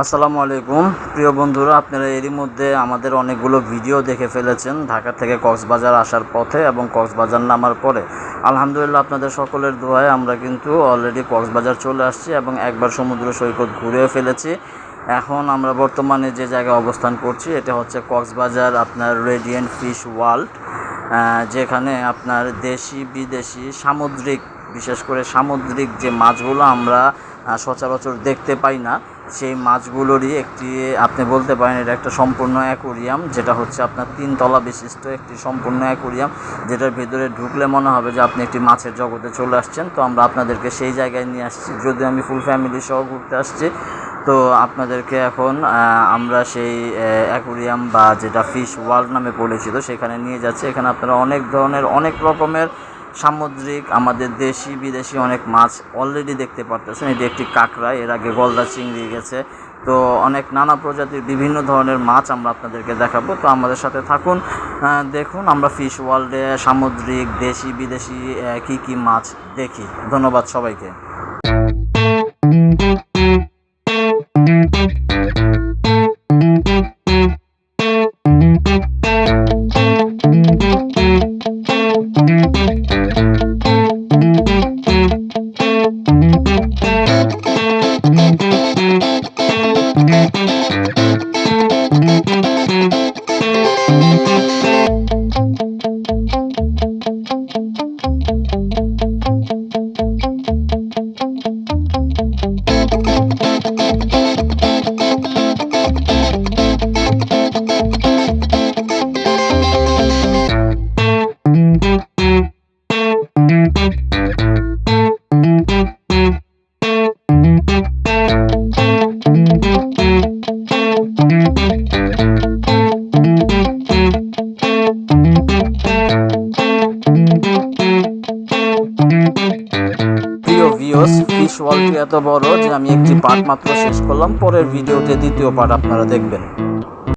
আসসালামু আলাইকুম। প্রিয় বন্ধুরা, আপনারা এরই মধ্যে আমাদের অনেকগুলো ভিডিও দেখে ফেলেছেন ঢাকা থেকে কক্সবাজার আসার পথে এবং কক্সবাজার নামার পরে। আলহামদুলিল্লাহ, আপনাদের সকলের দোয়ায় আমরা কিন্তু অলরেডি কক্সবাজার চলে আসছি এবং একবার সমুদ্র সৈকত ঘুরেও ফেলেছি। এখন আমরা বর্তমানে যে জায়গায় অবস্থান করছি, এটা হচ্ছে কক্সবাজার আপনার রেডিয়েন্ট ফিশ ওয়ার্ল্ড যেখানে আপনার দেশি বিদেশি সামুদ্রিক বিশেষ করে সামুদ্রিক যে মাছগুলো আমরা সচরাচর দেখতে পাই না, সেই মাছগুলোরই একটি, আপনি বলতে পারেন এটা একটা সম্পূর্ণ অ্যাকোরিয়াম, যেটা হচ্ছে আপনার তিনতলা বিশিষ্ট একটি সম্পূর্ণ অ্যাকোরিয়াম, যেটার ভিতরে ঢুকলে মনে হবে যে আপনি একটি মাছের জগতে চলে আসছেন। তো আমরা আপনাদেরকে সেই জায়গায় নিয়ে আসছি, যদিও আমি ফুল ফ্যামিলি সহ ঘুরতে আসছি। তো আপনাদেরকে এখন আমরা সেই অ্যাকোরিয়াম বা যেটা ফিশ ওয়ার্ল্ড নামে পরিচিত, সেখানে নিয়ে যাচ্ছি। এখানে আপনারা অনেক ধরনের, অনেক রকমের সামুদ্রিক, আমাদের দেশি, বিদেশি অনেক মাছ অলরেডি দেখতে পারতেছেন। এটি একটি কাঁকড়া, এর আগে গলদা চিংড়ি গেছে। তো অনেক নানা প্রজাতির বিভিন্ন ধরনের মাছ আমরা আপনাদেরকে দেখাবো। তো আমাদের সাথে থাকুন দেখুন আমরা ফিশ ওয়ার্ল্ডে সামুদ্রিক, দেশি, বিদেশি কি কী মাছ দেখি। ধন্যবাদ সবাইকে। প্রিয় ভিউস ফিশ ওয়ার্ল্ডটি এত বড় যে আমি একটি পার্ট মাত্র শেষ করলাম। পরের ভিডিওতে দ্বিতীয় পার্ট আপনারা দেখবেন।